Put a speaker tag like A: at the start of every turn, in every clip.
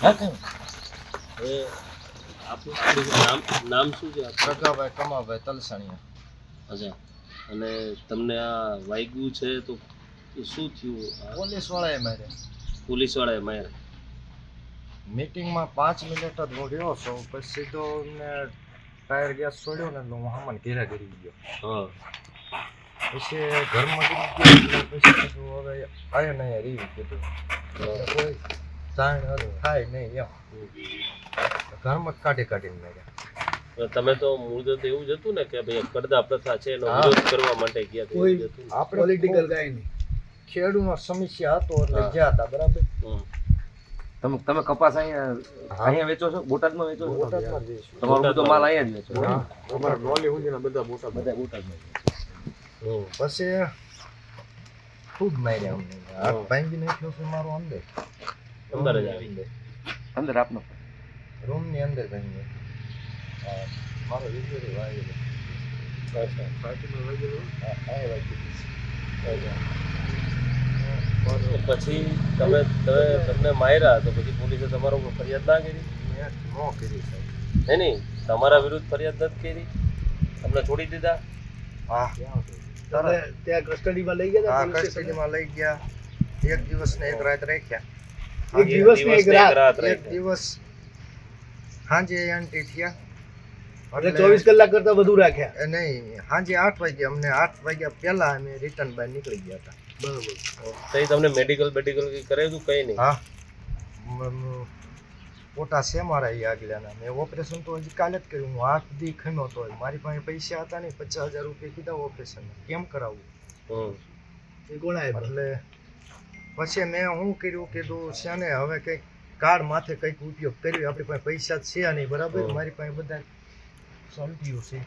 A: નામ નામ શું છે આપણું?
B: પ્રગાભાઈ કમાભાઈ તલસાણીયા.
A: અચ્છા. અને તમને આ વાગ્યું છે તો શું થયું?
B: પોલીસ વાળાએ મારે
A: પોલીસ વાળાએ માર
B: મીટિંગમાં પાંચ મિનિટ જ હું રહ્યો છું પછી સીધો મેં ટાયર ગેસ છોડ્યો ને તો હું હામાન ઘેરા કરી ગયો.
A: હા.
B: પછી ઘરમાં પછી હવે આયો નહીં રહી કીધું. કોઈ હતું થાય નહીં એમ. ઘરમાં જ કાઢી કાઢીને
A: મેળ્યા. તમે તો મૂળ તો એવું જ હતું ને કે ભાઈ કરદા પ્રથા છે એનો વિરોધ કરવા માટે ગયા કોઈ?
B: આપણે પોલિટિકલ કાંઈ નહીં. ખેડૂતનો સમસ્યા હતો એટલે. ગયા હતા બરાબર?
C: તમે તમે કપાસ અહીંયા અહીંયા વેચો છો? બોટાદમાં વેચો છો?
B: બોટાદમાં
C: તમારો બધો માલ અહીંયા જ વેચો?
B: હા.
C: અમારા ડોલી સુધીના બધા બોટાદ. બધા બોટાદમાં.
B: પછી ખૂબ માર્યા અમને. હાથ. ભાંગી નાખ્યો છે મારો અંદર.
A: અંદર જ આવી
B: જાય
C: અંદર આપનો
B: રૂમની અંદર હા, મારો વીડિયો વાગેલો
A: પછી તમે તમે તમને માર્યા તો પછી પોલીસે તમારો ફરિયાદ ના કરી?
B: મેં નો કરી સાહેબ.
A: નહીં નહીં તમારા વિરુદ્ધ ફરિયાદ નથી કરી? તમને છોડી દીધા?
B: હા. તરત.
D: ત્યાં કસ્ટડીમાં લઈ ગયા
B: કસ્ટડીમાં લઈ ગયા. એક દિવસ ને એક રાત રાખ્યા.
D: એક દિવસ ને એક રાત.
B: એક દિવસ. હાંજે એન્ટ્રી થયા
D: એટલે ચોવીસ કલાક કરતા વધુ રાખ્યા.
B: નહીં સાંજે આઠ વાગે અમને આઠ વાગ્યા પહેલા અમે રિટર્ન બહાર નીકળી ગયા હતા.
D: બરોબર.
A: તઈ તમને મેડિકલ મેડિકલ કઈ કરાવ્યું કઈ નહીં?
B: હા. પોટા છે મારા એ આગલાના મેં ઓપરેશન તો હજી કાલે જ કર્યું. હું હાથ દી ખમ્યો તો મારી પાસે પૈસા હતા નહીં પચાસ હજાર રૂપિયા કીધા ઓપરેશન કેમ કરાવવું?
A: હમ.
D: એ કોણ
B: એટલે પછી મેં શું કર્યું કીધું છે ને હવે કંઈક કાર્ડ માથે કંઈક ઉપયોગ કર્યો આપણી પાસે પૈસા છે નહીં બરાબર? મારી પાસે બધા સોલ્ટ્યું છે.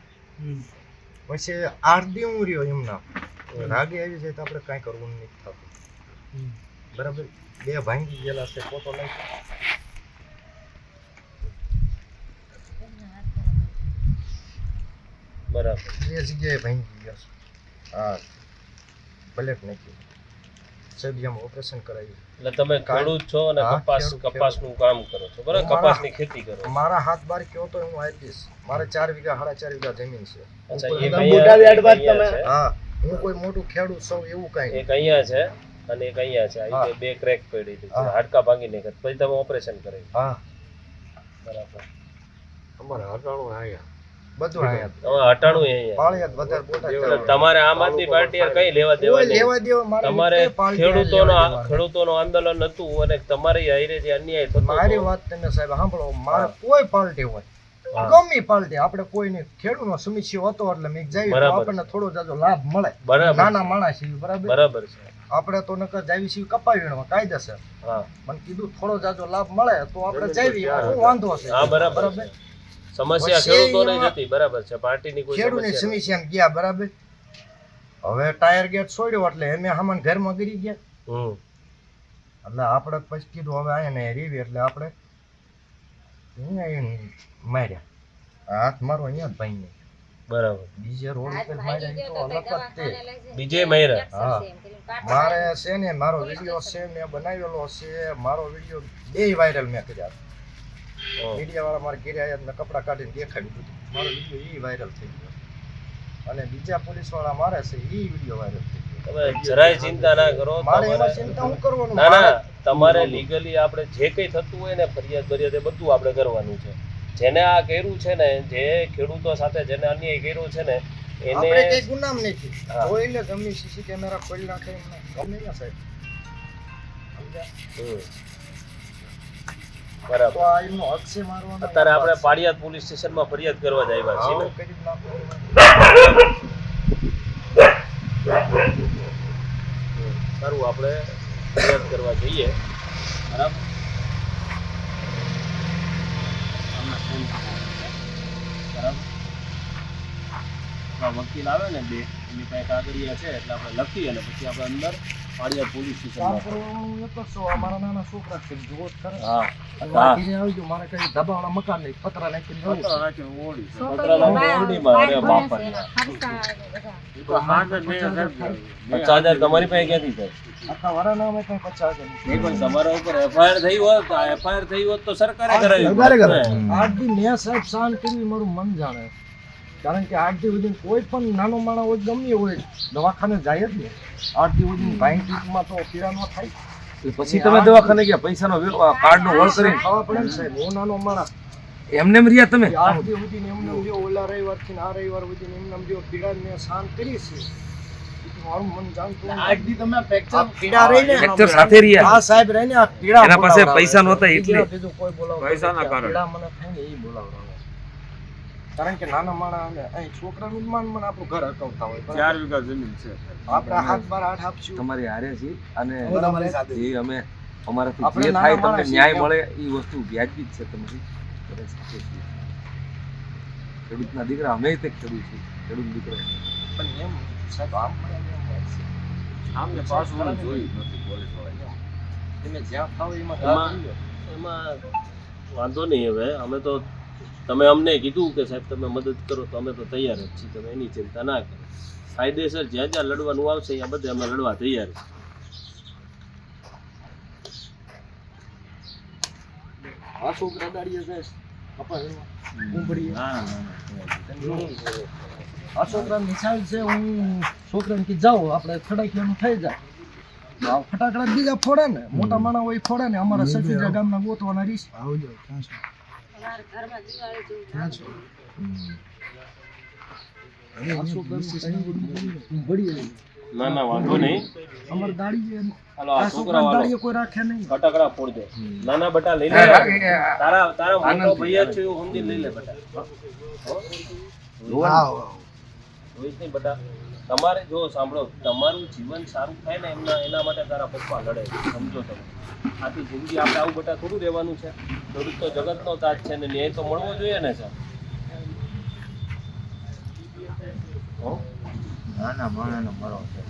B: પછી આઠ હું રહ્યો એમના. રાગે આવી જાય તો આપણે કાંઈ કરવું નથી થતું. બરાબર? બે ભાંગી ગયેલા છે ફોટો લઈ
A: બરાબર.
B: બે જગ્યાએ ભાંગી ગયા છે. હા. ભલે નાખ્યું. સબિયામાં ઓપરેશન કરાવ્યું.
A: એટલે તમે ખેડૂત છો અને કપાસ કપાસનું કામ કરો છો બરાબર? કપાસની ખેતી કરો
B: મારા હાથ બાર કયો તો હું આપીશ મારે ચાર વીઘા સાડા ચાર વીઘા જમીન છે.
A: અચ્છા
B: હું હા હું કોઈ મોટું ખેડૂત છું એવું કઈ
A: એક અહીંયા છે અને એક અહીંયા છે. આ બે- ક્રેક પડી હતી. હાડકા ભાંગી નાખ્યા પછી તમે ઓપરેશન કરાવ્યું.
B: હા.
A: બરાબર. અમારે હટાણું એ તમારે આમ આદમી પાર્ટી કઈ લેવા દેવા
B: કોઈ
A: નહીં.
B: લેવા
A: તમારે
B: કોઈ
A: ખેડૂતોનો
B: લેવા દેવા.
A: ખેડૂતોનું આંદોલન હતું અને તમારે હારે જે અન્યાય થતો
B: મારી વાત તમે સાહેબ સાંભળો. મારે કોઈ પાર્ટી હોય.
A: હા.
B: પાર્ટી. આપણે કોઈને ખેડૂતનો સમસ્યા હતો એટલે મેં જાવી આપણને થોડો જાજો લાભ મળે. નાના માણસ બરાબર?
A: બરાબર છે.
B: આપણે તો નકર જાવી છીએ કપાવી વીણવા કાયદેસર
A: હા.
B: મને કીધું થોડો જાજો લાભ મળે તો આપણે જાવી. વાંધો છે
A: બરાબર. સમસ્યા ખેડૂતોને જ હતી. બરાબર છે પાર્ટીની કોઈ
B: ખેડૂતની
A: સમસ્યા
B: ગયા બરાબર? હવે ટાયર ગેટ છોડ્યો એટલે એમે હામાન ઘરમાં ગરી ગયા. એટલે આપણે પછી કીધું હવે અહીંયા ને રીવી એટલે આપણે માર્યા. હાથ મારો અહીંયા ભાઈ ને
A: બરાબર.
B: બીજે રોડ ઉપર માર્યા તો અલગ જ તે.
A: બીજે માર્યા.
B: હા. મારે છે ને મારો વીડિયો છે મેં બનાવેલો છે મારો વીડિયો બે વાયરલ મેં કર્યા મીડિયા વાળા મારે ઘેરે આવ્યા મેં કપડાં કાઢીને દેખાડ્યું બધું મારો વીડિયો એ વાયરલ થઈ ગયો. અને બીજા પોલીસવાળા મારે છે એ વીડિયો વાયરલ થઈ ગયો.
A: તમે જરાય ચિંતા ના કરો.
B: મારે એમાં ચિંતા હું કરવાનું?
A: ના ના. તમારે લીગલી આપણે જે કંઈ થતું હોય ને ફરિયાદ ફરિયાદ એ બધું આપણે કરવાનું છે. જેને આ કર્યું છે ને જે ખેડૂતો સાથે જેને અન્યાય કર્યો છે ને
B: આપણે
A: એને
B: કઈ ગુનામ નથી. ગમે સીસી કેમેરા ખોલી નાખે ગમે સાહેબ. સમજ્યા?
A: હમ.
B: તો આ એમનો હક છે મારવાનો
A: અત્યારે આપણે પાડિયાદ પોલીસ સ્ટેશનમાં ફરિયાદ કરવા જ આવ્યા છીએ. સારું આપણે ફરિયાદ કરવા જઈએ. બરાબર બરાબર આપણા વકીલ આવે ને બે એની પાસે કાગળિયા છે એટલે આપણે લખી અને પછી આપણે અંદર પાડિયાદ પોલીસ
B: સ્ટેશન એક જ અમારા નાના છોકરા છે જુઓ
A: હા.
B: આવી મારે કઈ ધબાવાળા મકાન નહીં પતરા નાખીને રહેવું છે.
A: પતરાના ઓરડીમાં, અરે બાપા. પચાસ હજાર તમારી પાસે ક્યાંથી થાય?
B: આખા કઈ પચાસ નહીં.
A: પણ તમારા ઉપર એફઆઈઆર થઈ હોત એફઆઈઆર થઈ હોત તો સરકારે કરાવી.
B: આઠ સાહેબ શાંત મારું મન જાણે. કારણ કે આઠ દિવસ સુધી કોઈ પણ નાનો માણસ હોય ગમે હોય દવાખાને જાય જ ને આઠ દિવસ સુધી ભાઈ ટ્રીટમાં તો પીડા ન થાય.
C: પછી તમે દવાખાને ગયા પૈસાનો કાર્ડ નો હોળ કરીને?
B: ખાવા પડે ને સાહેબ હું નાનો માણસ.
C: એમને એમ રહ્યા તમે?
B: આઠ દિવસ સુધી એમને જો ઓલા રવિવારથી ને આ રવિવાર સુધી એમને જો પીડા મેં શાંત કરી છે. ને ને
C: પાસે નહોતા એટલે.
B: પૈસા. આ
C: કારણે.
B: પીડા મને થાય ને એ બોલાવડાવે. કારણ કે નાના માણસ અને અહીં છોકરાનું માન મને આપણું ઘર અકવતા હોય ચાર
A: વીઘા જમીન છે.
B: આપણે હાથ બાર આઠ આપશું.
C: તમારી હારે છે. અને જે અમે અમારાથી જે થાય તમને ન્યાય મળે એ વસ્તુ વ્યાજબી જ છે તમારી. ખેડૂતના દીકરા અમે તે ખેડૂત છે ખેડૂત દીકરા.
B: પણ એમ સાહેબ આમ હોય છે.
A: પાછું જોયું નથી પોલીસ વાળાએ.
B: તમે જ્યાં ફાવે એમાં.
A: એમાં વાંધો નહીં હવે. અમે તો તમે અમને કીધું કે સાહેબ તમે મદદ કરો તો અમે તો તૈયાર જ છીએ તમે એની ચિંતા ના કરો. કાયદેસર જ્યાં જ્યાં લડવાનું આવશે ત્યાં બધે અમે લડવા તૈયાર છીએ.
B: આ છે હું છોકરાને કી જાઓ આપણે ફટાકિયાનું થઈ જાય. ફટાકડા બીજા ફોડે ને મોટા માણસ હોય ફોડે ને અમારા સચિજા ગામના ગોતવાના રીસ
D: આવજો ક્યાં છો ક્યાં છો
B: આ છોકરાનું ઉંબડીએ.
A: ના ના વાંધો નહીં
B: અમારે દાડીએ
A: હાલો
B: આ
A: આ છોકરા
B: છોકરા
A: વાળો
B: દાડીએ કોઈ રાખે નહીં
A: ફટાકડા ફોડજો નાના બટા લઈ લે તારા તારા મોટો ભૈયા છે એવું સમજી લઈ લે બટા
D: વાવ
A: રોહિત નહીં બટા તમારે જો સાંભળો, તમારું જીવન સારું થાય ને એમના એના માટે તારા પપ્પા લડે સમજો તમે. આથી જિંદગી આપણે આવું બટા થોડું રહેવાનું છે. થોડુંક તો જગતનો તાજ છે ને ન્યાય તો મળવો જોઈએ ને સર
C: ના માણસનો મરો છે